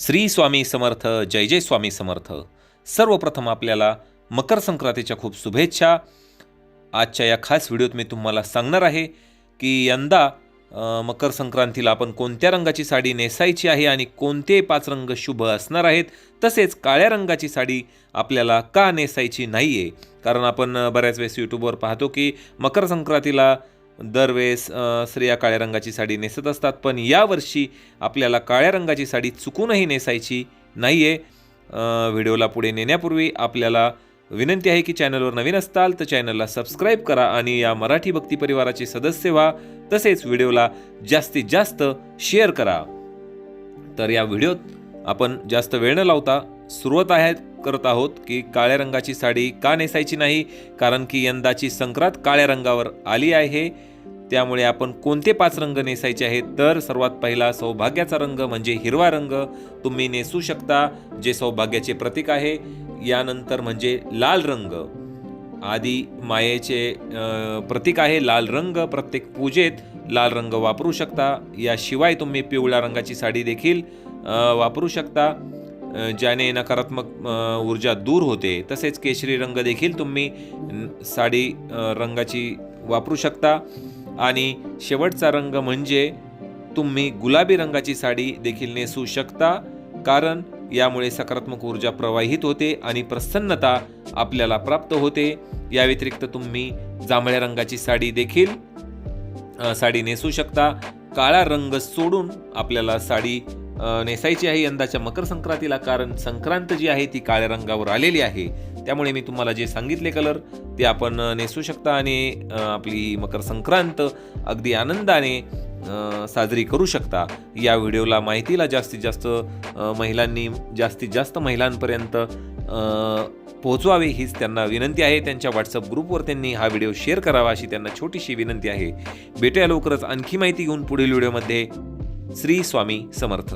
श्री स्वामी समर्थ जय जय स्वामी समर्थ. सर्वप्रथम आपल्याला मकर संक्रांतीच्या खूप शुभेच्छा. आजच्या या खास व्हिडिओत मी तुम्हाला सांगणार आहे की यंदा मकर संक्रांतीला आपण कोणत्या रंगाची साडी नेसायची आहे आणि कोणते पाच रंग शुभ असणार आहेत तसेच काळ्या रंगाची साडी आपल्याला का नेसायची नाही आहे कारण आपण बऱ्याच वेळेस यूट्यूबवर पाहतो की मकर संक्रांतीला दरवेळेस स्त्रिया काळ्या रंगाची साडी नेसत असतात. पण यावर्षी आपल्याला काळ्या रंगाची साडी चुकूनही नेसायची नाही आहे व्हिडिओला पुढे नेण्यापूर्वी आपल्याला विनंती आहे की चॅनलवर नवीन असताल तर चॅनलला सबस्क्राईब करा आणि या मराठी भक्ती परिवाराचे सदस्य व्हा. तसेच व्हिडिओला जास्तीत जास्त शेअर करा. तर या व्हिडिओत आपण जास्त वेळ न लावता सुरुवात आहे करत आहोत की काळ्या रंगाची साडी का नेसायची नाही? कारण की यंदाची संक्रांत काळ्या रंगावर आली आहे. त्यामुळे आपण कोणते पाच रंग नेसायचे आहेत? तर सर्वात पहिला सौभाग्याचा रंग म्हणजे हिरवा रंग. तुम्ही नेसू शकता जे सौभाग्याचे प्रतीक आहे. यानंतर म्हणजे लाल रंग. आदी मायेचे प्रतीक आहे लाल रंग. प्रत्येक पूजेत लाल रंग वापरू शकता. याशिवाय तुम्ही पिवळ्या रंगाची साडी देखील वापरू शकता. ज्याने नकारात्मक ऊर्जा दूर होते. तसेच केशरी रंग देखील तुम्ही साडी रंगाची वापरू शकता. आणि शेवटचा रंग म्हणजे तुम्ही गुलाबी रंगाची साडी देखील नेसू शकता कारण यामुळे सकारात्मक ऊर्जा प्रवाहित होते आणि प्रसन्नता आपल्याला प्राप्त होते. या व्यतिरिक्त तुम्ही जांभळ्या रंगाची साडी देखील साडी नेसू शकता. काळा रंग सोडून आपल्याला साडी नेसायची आहे यंदाच्या मकर संक्रांतीला कारण संक्रांत जी आहे ती काळ्या रंगावर आलेली आहे. त्यामुळे मी तुम्हाला जे सांगितले कलर ते आपण नेसू शकता आणि आपली मकर संक्रांत अगदी आनंदाने साजरी करू शकता. या व्हिडिओला माहितीला जास्तीत जास्त महिलांनी जास्तीत जास्त महिलांपर्यंत पोहोचवावे हीच त्यांना विनंती आहे. त्यांच्या व्हॉट्सअप ग्रुपवर त्यांनी हा व्हिडिओ शेअर करावा अशी त्यांना छोटीशी विनंती आहे. भेटूया लवकरच आणखी माहिती घेऊन पुढील व्हिडिओमध्ये. श्री स्वामी समर्थ.